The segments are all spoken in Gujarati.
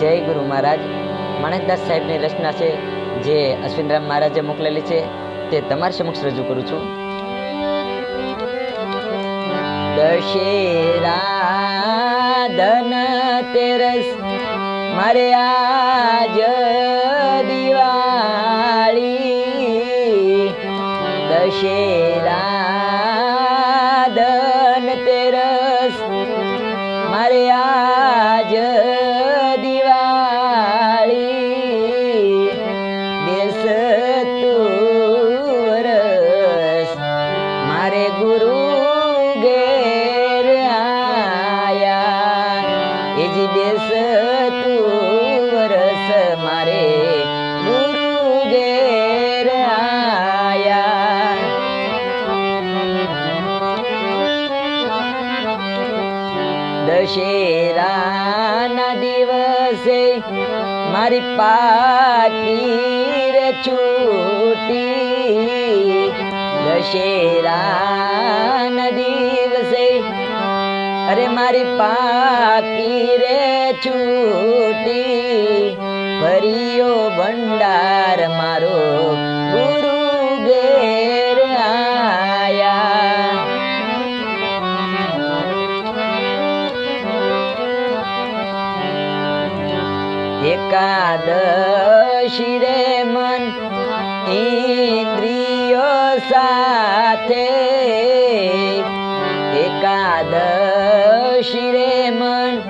જય ગુરુ મહારાજ. માણેકદાસ સાહેબની રચના છે જે અશ્વિનરામ મહારાજે મોકલેલી છે. તે તમારી સમક્ષ રજૂ કરું છું. દશેરા ધન તેરસ, મારે આજ દિવાળી. દશેરા દશેરાના દિવસે મારી પાકી રે છૂટી દશેરાના દિવસે. અરે મારી પાકી રે છૂટી ફરીઓ ભંડાર એકાદશી રે મન ઇન્દ્રિયો સાથે એકાદશી રે મન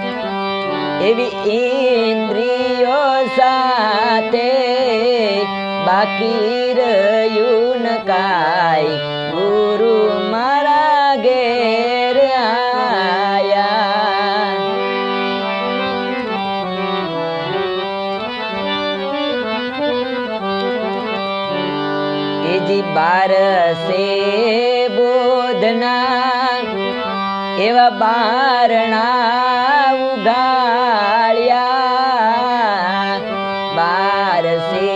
એવી ઇન્દ્રિયો સાથે બાકી રહ્યું ન કાંઈ ગુરુ મારા એજી બારસે બોધના એવા બારણા ઉગાડ્યા બારસે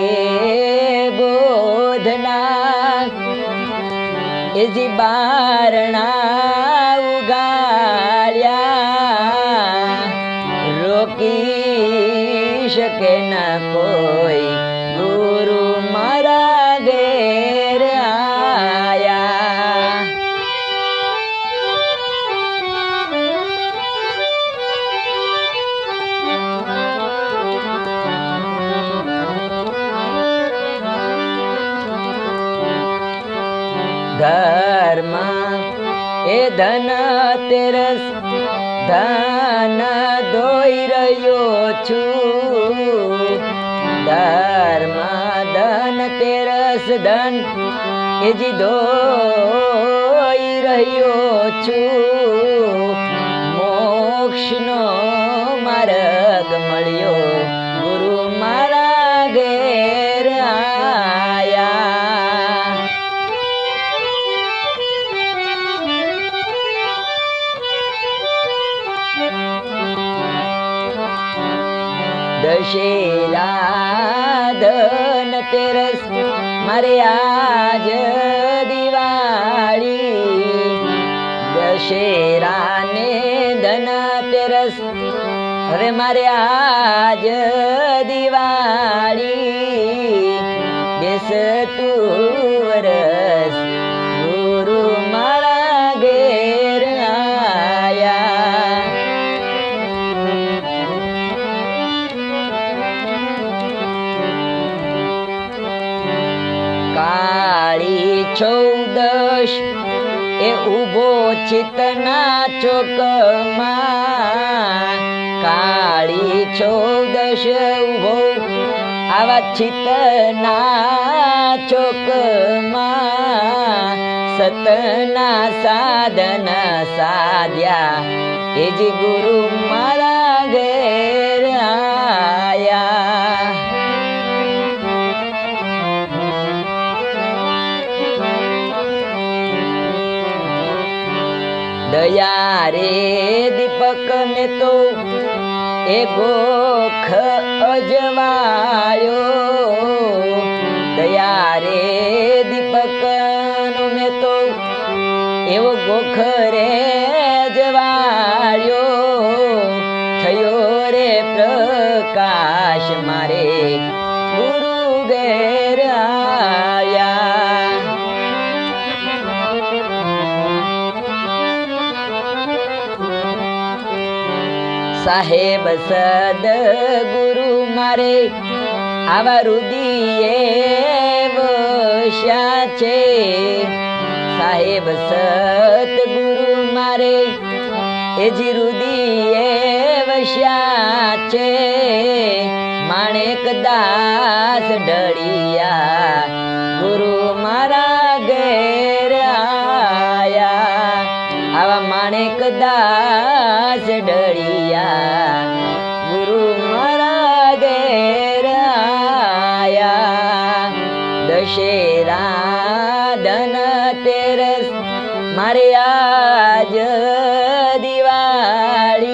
બોધના એજી બારણા ઉગાળ્યા રોકી શકે ના કોઈ ગુરુ ધર્મ. એ ધન તેરસ ધન દોઈ રહ્યો છું. ધર્મ ધન તેરસ ધન એ જી દોઈ રહ્યો છું. મોક્ષનો માર્ગ મળ્યો. દશેરા ધન તેરસ, મારે આજ દિવાળી. દશેરા ને ધન તેરસ હવે મારે આજ દિવાળી. બેસતું વરસ ચૌદશ, એ ઊભો ચિતના ચોકમાં. કાળી ચૌદશ ઊભો આવા ચિતના ચોકમાં. સતના સાધન સાધ્યા, એ જ ગુરુ મારા ઘેર દયા રે દીપક ને તો એ ગોખ અજવાયો દયા રે દીપક નો મેં તો એવો ગોખ રે જવાળ્યો. થયો રે પ્રકાશ મારે સાહેબ સદ ગુરુ મારે, આવા રુદિયે વશ્યા છે. સાહેબ સત ગુરુ મારે, એ જી રુદિયે વશ્યા છે. માણેક દાસ ઢળિયા, ગુરુ મારા ઘેર આયા. આવા માણેક દાસ ડળિયા ગુરુ મારા ઘેર આયા દશેરા ધન તેરસ, મારે આજ દિવાળી.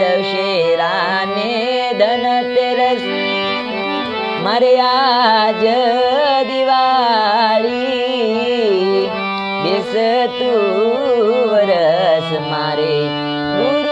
દશેરા ને ધન તેરસ, મારે આજ દિવાળી. બેસતું વરસ મારે ગુરુ